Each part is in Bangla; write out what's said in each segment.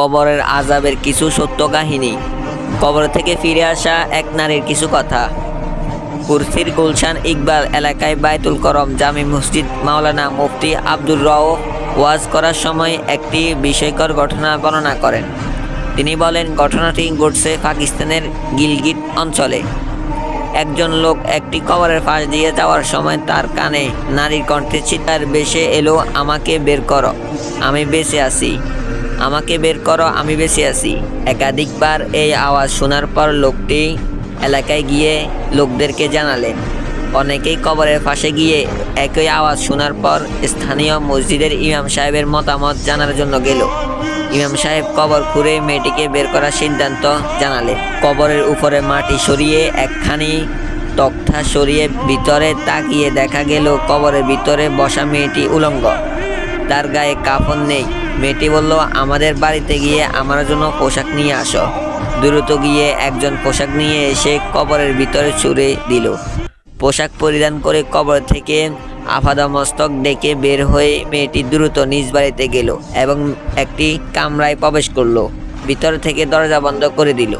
কবরের আজাবের কিছু সত্য কাহিনী কবর থেকে ফিরে আসা এক নারীর কিছু কথা। কুরসির গুলশান ইকবাল এলাকায় বায়তুল করম জামি মসজিদ মাওলানা মুফতি আব্দুর রও ওয়াজ করার সময় একটি বিষয়কর ঘটনা বর্ণনা করেন। তিনি বলেন, ঘটনাটি ঘটছে পাকিস্তানের গিলগিট অঞ্চলে। একজন লোক একটি কবরের পাশ দিয়ে যাওয়ার সময় তার কানে নারীর কণ্ঠে চিৎকার বেশে এলো, আমাকে বের করো, আমি বেঁচে আছি। আমাকে বের করো, আমি বেঁচে আছি। একাধিকবার এই আওয়াজ শোনার পর লোকটি এলাকায় গিয়ে লোকদেরকে জানালেন। অনেকেই কবরের পাশে গিয়ে একই আওয়াজ শোনার পর স্থানীয় মসজিদের ইমাম সাহেবের মতামত জানার জন্য গেল। ইমাম সাহেব কবর খুঁড়ে মেয়েটিকে বের করার সিদ্ধান্ত জানালে কবরের উপরে মাটি সরিয়ে একখানি তক্তা সরিয়ে ভিতরে তাকিয়ে দেখা গেল কবরের ভিতরে বসা মেয়েটি উলঙ্গ। তার গায়ে কাফন নেই। মেয়েটি বলল, আমাদের বাড়িতে গিয়ে আমার জন্য পোশাক নিয়ে আসো। দ্রুত গিয়ে একজন পোশাক নিয়ে এসে কবরের ভিতরে ছুঁড়ে দিল। পোশাক পরিধান করে কবর থেকে আফাদা মস্তক ডেকে বের হয়ে মেয়েটি দ্রুত নিজ বাড়িতে গেল এবং একটি কামরায় প্রবেশ করল। ভিতর থেকে দরজা বন্ধ করে দিল।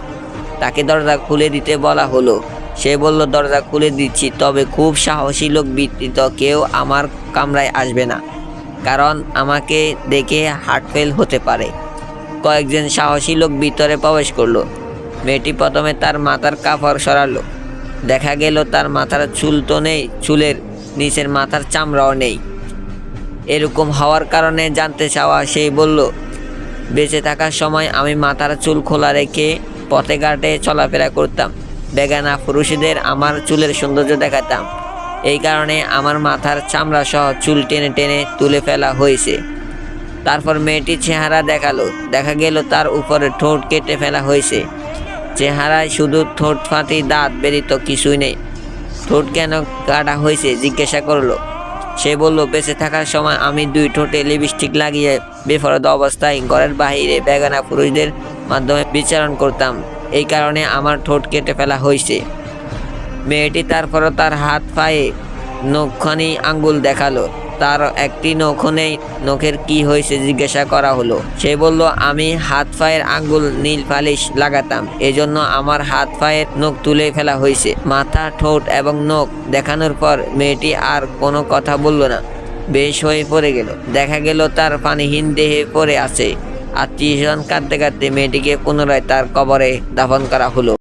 তাকে দরজা খুলে দিতে বলা হলো, সে বলল, দরজা খুলে দিচ্ছি, তবে খুব সাহসী লোক বিতৃত কেউ আমার কামরায় আসবে না। কারণ আমাকে দেখে হার্ট ফেল হতে পারে। কয়েকজন সাহসী লোক ভিতরে প্রবেশ করল। মেয়েটি প্রথমে তার মাথার কাপড় সরালো। দেখা গেল তার মাথার চুল তো নেই, চুলের নিচের মাথার চামড়াও নেই। এরকম হওয়ার কারণে জানতে চাওয়া সেই বলল, বেঁচে থাকার সময় আমি মাথার চুল খোলা রেখে পথে ঘাটে চলাফেরা করতাম। বেগানা পুরুষদের আমার চুলের সৌন্দর্য দেখাতাম। এই কারণে আমার মাথার চামড়া সহ চুল টেনে টেনে তুলে ফেলা হয়েছে। তারপর মেয়েটির চেহারা দেখাল। দেখা গেল তার উপরে ঠোঁট কেটে ফেলা হয়েছে। চেহারায় শুধু ঠোঁট ফাঁটি দাঁত বেরিত কিছুই নেই। ঠোঁট কেন কাটা হয়েছে জিজ্ঞাসা করল। সে বলল, বেঁচে থাকার সময় আমি দুই ঠোঁটে লিপস্টিক লাগিয়ে বেফরদ অবস্থায় ঘরের বাহিরে বেগানা পুরুষদের মাধ্যমে বিচারণ করতাম। এই কারণে আমার ঠোঁট কেটে ফেলা হয়েছে। মেয়েটি তারপরও তার হাত পায়ে নখখানি আঙ্গুল দেখাল। তার একটি নখ নেই, নখের কি হয়েছে জিজ্ঞাসা করা হলো। সে বলল, আমি হাত পায়ের আঙ্গুল নীল পালিশ লাগাতাম, এজন্য আমার হাত পায়ের নখ তুলে ফেলা হয়েছে। মাথা, ঠোঁট এবং নখ দেখানোর পর মেয়েটি আর কোনো কথা বলল না। বেশ হয়ে পড়ে গেল। দেখা গেল তার পানিহীন দেহে পড়ে আছে। আত্মীয়স্বজন কাঁদতে কাঁদতে মেয়েটিকে পুনরায় তার কবরে দাফন করা হলো।